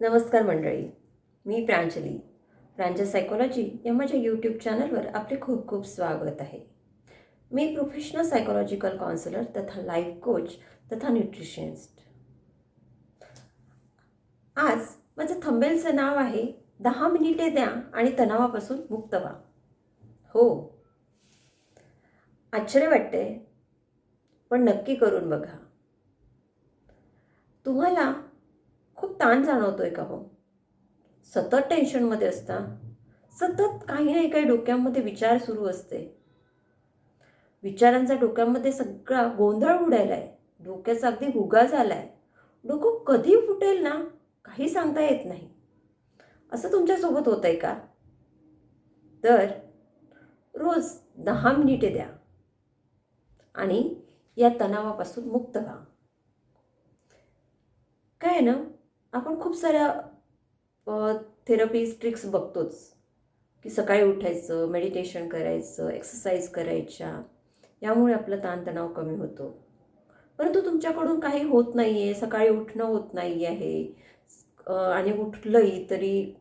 नमस्कार मंडळी मी प्रांजली. प्रांजल सायकोलॉजी या माझ्या यूट्यूब चॅनलवर आपले खूप खूप स्वागत आहे. मी प्रोफेशनल सायकोलॉजिकल काउन्सिलर तथा लाईफ कोच तथा न्यूट्रिशनिस्ट आज माझं थंबेलचं नाव आहे दहा मिनिटे द्या आणि तणावापासून मुक्त व्हा. हो. आश्चर्य वाटते पण नक्की करून बघा. तुम्हाला खूप ताण जाणवतोय का हो? सतत टेन्शनमध्ये असता? सतत काही नाही काही डोक्यामध्ये विचार सुरू असते. विचारांचा डोक्यामध्ये सगळा गोंधळ उडायलाय. डोक्याचा अगदी भुगा झालाय. डोकं कधी फुटेल ना काही सांगता येत नाही. असं तुमच्यासोबत होत आहे का? तर रोज दहा मिनिटे द्या. आणि या तणावापासून मुक्त व्हा. काय आहे ना? आपण खूप साऱ्या थेरपीज ट्रिक्स बघतोच. की सकाळी उठायचं मेडिटेशन करायचं एक्सरसाइज करायच्या. यामुळे आपला ताणतणाव कमी होतो. परंतु तुमच्याकडून काही होत नाही आहे सकाळी उठणं होत नाही आहे. आणि उठलंही तरी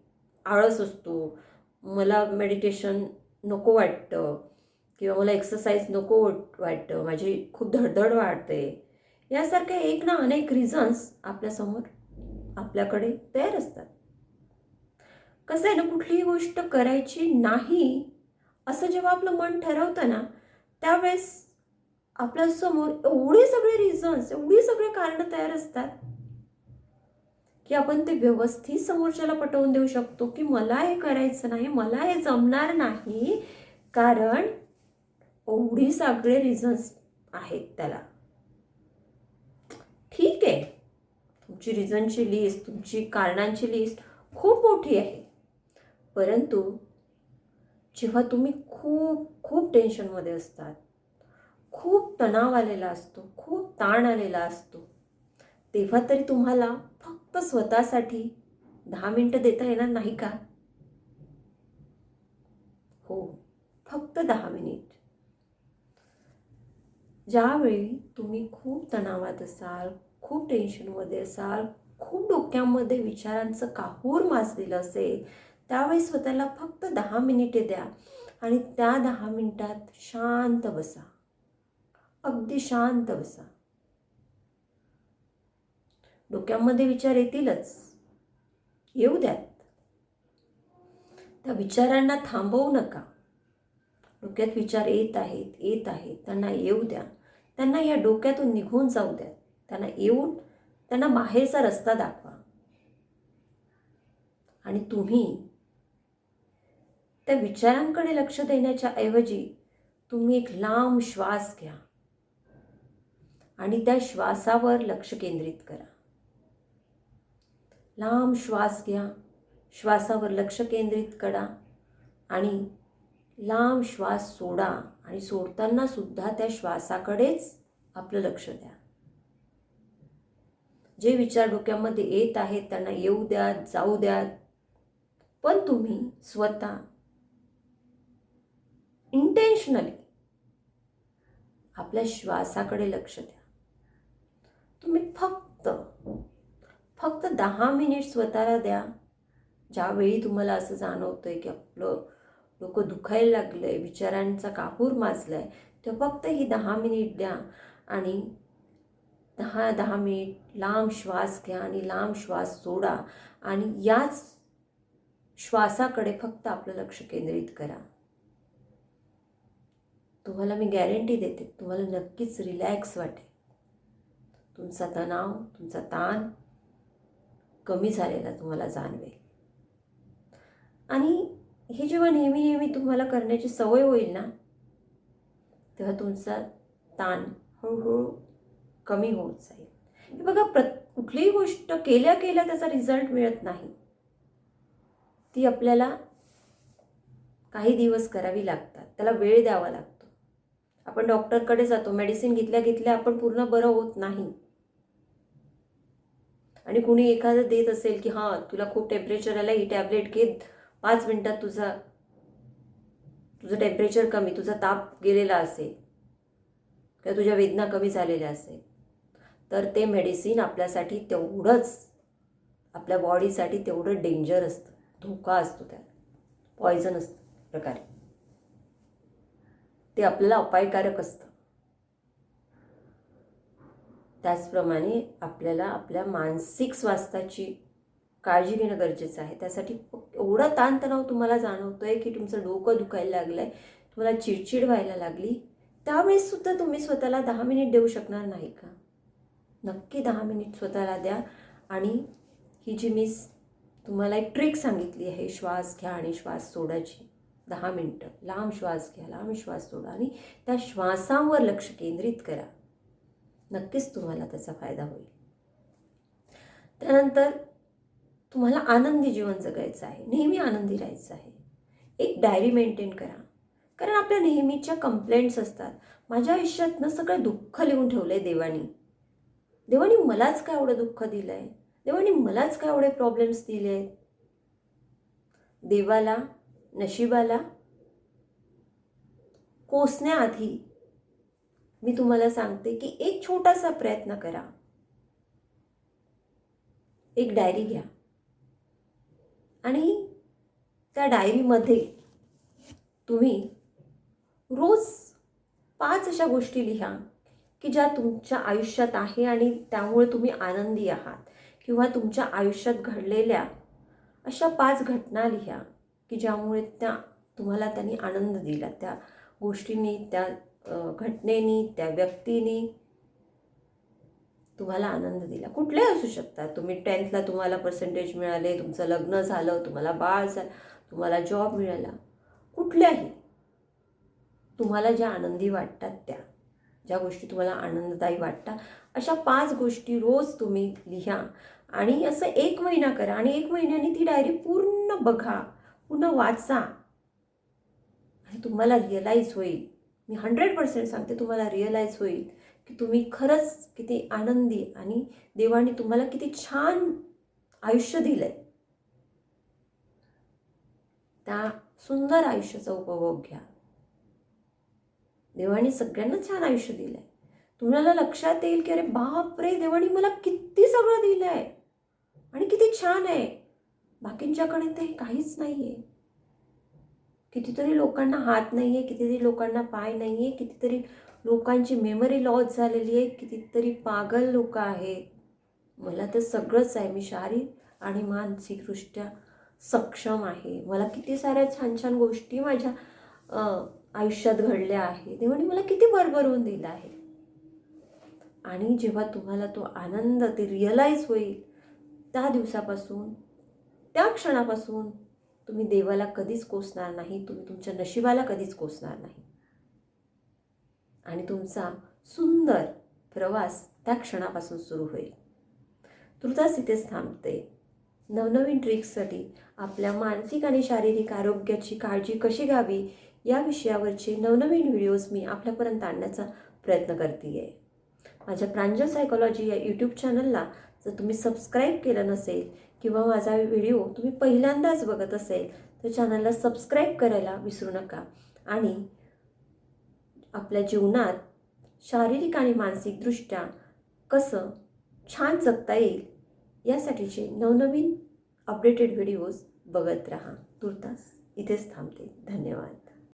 आळस असतो. मला मेडिटेशन नको वाटतं. किंवा मला एक्सरसाइज नको वाटतं. माझी खूप धडधड वाटते यासारख्या एक ना अनेक रिझन्स आपल्यासमोर आपल्याकडे तयार असतात. कसं आहे ना कुठलीही गोष्ट करायची नाही असं जेव्हा आपलं मन ठरवतं ना त्यावेळेस आपल्यासमोर एवढे सगळे रिझन्स एवढी सगळे कारणं तयार असतात की आपण ते व्यवस्थित समोरच्याला पटवून देऊ शकतो की मला हे करायचं नाही मला हे जमणार नाही. कारण एवढी सगळे रिझन्स आहेत त्याला ठीक आहे तुमची रिझनची लिस्ट तुमची कारणांची लिस्ट खूप मोठी आहे. परंतु जेव्हा तुम्ही खूप खूप टेन्शनमध्ये असतात खूप तणाव आलेला असतो खूप ताण आलेला असतो तेव्हा तरी तुम्हाला फक्त स्वतःसाठी दहा मिनटं देता येणार नाही का? हो फक्त दहा मिनिट. ज्यावेळी तुम्ही खूप तणावात असाल खूप टेन्शनमध्ये असाल खूप डोक्यामध्ये विचारांचं काहूर माजलेलं असेल त्यावेळी स्वतःला फक्त दहा मिनिटे द्या आणि त्या दहा मिनिटात शांत बसा. अगदी शांत बसा. डोक्यामध्ये विचार येतीलच. येऊ द्यात. त्या विचारांना थांबवू नका. डोक्यात विचार येत आहेत येत आहेत. त्यांना येऊ द्या. त्यांना या डोक्यातून निघून जाऊ द्या त्यांना येऊन त्यांना बाहेरचा रस्ता दाखवा. आणि तुम्ही त्या विचारांकडे लक्ष देण्याच्या ऐवजी तुम्ही एक लांब श्वास घ्या. आणि त्या श्वासावर लक्ष केंद्रित करा. लांब श्वास घ्या. श्वासावर लक्ष केंद्रित करा. आणि लांब श्वास सोडा. आणि सोडताना सुद्धा त्या श्वासाकडेच आपलं लक्ष द्या. जे विचार डोक्यामध्ये येत आहेत त्यांना येऊ द्या जाऊ द्या. पण तुम्ही स्वतः इंटेन्शनली आपल्या श्वासाकडे लक्ष द्या. तुम्ही फक्त फक्त दहा मिनिट स्वतःला द्या. ज्यावेळी तुम्हाला असं जाणवतंय की आपलं डोकं दुखायला लागलं आहे विचारांचा कापूर माजला आहे तेव्हा फक्त ही दहा मिनिट द्या. आणि दहा दहा मिनिट लांब श्वास घ्या आणि लांब श्वास सोडा आणि याच श्वासाकडे फक्त आपलं लक्ष केंद्रित करा. तुम्हाला मी गॅरंटी देते तुम्हाला नक्कीच रिलॅक्स वाटेल. तुमचा तणाव तुमचा ताण कमी झालेला तुम्हाला जाणवेल. आणि हे जेव्हा नेहमी नेहमी तुम्हाला करण्याची सवय होईल ना तेव्हा तुमचा ताण हळूहळू कमी होत जाईल. हे बघा प्र कुठलीही गोष्ट केल्या केल्या त्याचा रिझल्ट मिळत नाही. ती आपल्याला काही दिवस करावी लागतात. त्याला वेळ द्यावा लागतो. आपण डॉक्टरकडे जातो मेडिसिन घेतल्या घेतल्या आपण पूर्ण बरं होत नाही. आणि कुणी एखादं देत असेल की हां तुला खूप टेम्परेचर आलं ही टॅबलेट घे पाच मिनटात तुझा तुझं टेम्परेचर कमी तुझा ताप गेलेला असेल किंवा तुझ्या वेदना कमी झालेल्या असेल. तर ते मेडिसिन आपल्यासाठी तेवढंच आपल्या बॉडीसाठी तेवढं डेंजर असतं. धोका असतो त्यात. पॉयझन असतं प्रकारे. ते आपल्याला अपायकारक असतं. त्याचप्रमाणे आपल्याला आपल्या मानसिक स्वास्थ्याची काळजी घेणं गरजेचं आहे. त्यासाठी एवढा ताणतणाव तुम्हाला जाणवतो आहे की तुमचं डोकं दुखायला लागलं आहे तुम्हाला चिडचिड व्हायला लागली त्यावेळेससुद्धा तुम्ही स्वतःला दहा मिनिट देऊ शकणार नाही का? नक्की दहा मिनिट स्वतःला द्या. आणि ही जी मी तुम्हाला एक ट्रिक सांगितली आहे श्वास घ्या आणि श्वास सोडायची. दहा मिनटं. लांब श्वास घ्या लांब श्वास सोडा आणि त्या श्वासांवर लक्ष केंद्रित करा. नक्कीच तुम्हाला त्याचा फायदा होईल. त्यानंतर तुम्हाला आनंदी जीवन जगायचं आहे. नेहमी आनंदी राहायचं आहे. एक डायरी मेंटेन करा. कारण आपल्या नेहमीच्या कंप्लेंट्स असतात. माझ्या आयुष्यात ना सगळं दुःख लिहून ठेवलं आहे देवानी. देवाने मलाच काय एवढं दुःख दिलं आहे मलाच काय एवढे प्रॉब्लेम्स दिले आहेत देवाला नशिबाला कोसण्याआधी मी तुम्हाला सांगते की एक छोटासा प्रयत्न करा. एक डायरी घ्या. आणि त्या डायरीमध्ये तुम्ही रोज पाच अशा गोष्टी लिहा. की ज्या तुमच्या आयुष्यात आहे आणि त्यामुळे तुम्ही आनंदी आहात. किंवा तुमच्या आयुष्यात घडलेल्या अशा पाच घटना लिहा की ज्यामुळे त्या तुम्हाला त्यांनी आनंद दिला. त्या गोष्टींनी त्या घटनेनी त्या व्यक्तीनी तुम्हाला आनंद दिला. कुठलेही असू शकतात. तुम्ही टेन्थला तुम्हाला पर्सेंटेज मिळाले तुमचं लग्न झालं तुम्हाला बाळ झालं तुम्हाला जॉब मिळाला. कुठल्याही तुम्हाला ज्या आनंदी वाटतात त्या. ज्या गोष्टी तुम्हाला आनंददायी वाटतात अशा पाच गोष्टी रोज तुम्ही लिहा आणि असं एक महिना करा आणि एक महिन्याने ती डायरी पूर्ण बघा पूर्ण वाचा. आणि तुम्हाला रिअलाईज होईल. मी हंड्रेड पर्सेंट सांगते तुम्हाला रिअलाईज होईल की तुम्ही खरंच किती आनंदी आणि देवाने तुम्हाला किती छान आयुष्य दिलं आहे त्या सुंदर आयुष्याचा उपभोग घ्या. देवाने सगळ्यांना छान आयुष्य दिलं आहे तुम्हाला लक्षात येईल की अरे बापरे देवाने मला किती सगळं दिलं आहे आणि किती छान आहे. बाकींच्याकडे ते काहीच नाही आहे कितीतरी लोकांना हात नाही आहे कितीतरी लोकांना पाय नाही आहे कितीतरी लोकांची मेमरी लॉस झालेली आहे कितीतरी पागल लोक आहेत. मला तर सगळंच आहे. मी शारीरिक आणि मानसिकदृष्ट्या सक्षम आहे. मला किती साऱ्या छान छान गोष्टी माझ्या आयुष्यात घडले आहे. देवाने मला किती भरभरून दिलं आहे. आणि जेव्हा तुम्हाला तो आनंद ते रिअलाईज होईल त्या दिवसापासून त्या क्षणापासून तुम्ही देवाला कधीच कोसणार नाही तुम्ही तुमच्या नशिबाला कधीच कोसणार नाही. आणि तुमचा सुंदर प्रवास त्या क्षणापासून सुरू होईल. तुर्तास इथेच थांबते. नवनवीन ट्रिक्ससाठी आपल्या मानसिक आणि शारीरिक आरोग्याची काळजी कशी घ्यावी या विषयावरचे नवनवीन व्हिडिओज मी आपल्यापर्यंत आणण्याचा प्रयत्न करते आहे माझ्या प्रांजल सायकॉलॉजी या यूट्यूब चॅनलला जर तुम्ही सबस्क्राईब केलं नसेल किंवा माझा व्हिडिओ तुम्ही पहिल्यांदाच बघत असेल तर चॅनलला सबस्क्राईब करायला विसरू नका. आणि आपल्या जीवनात शारीरिक आणि मानसिकदृष्ट्या कसं छान जगता येईल यासाठीचे नवनवीन अपडेटेड व्हिडिओज बघत राहा. तुर्तास इथेच थांबते. धन्यवाद.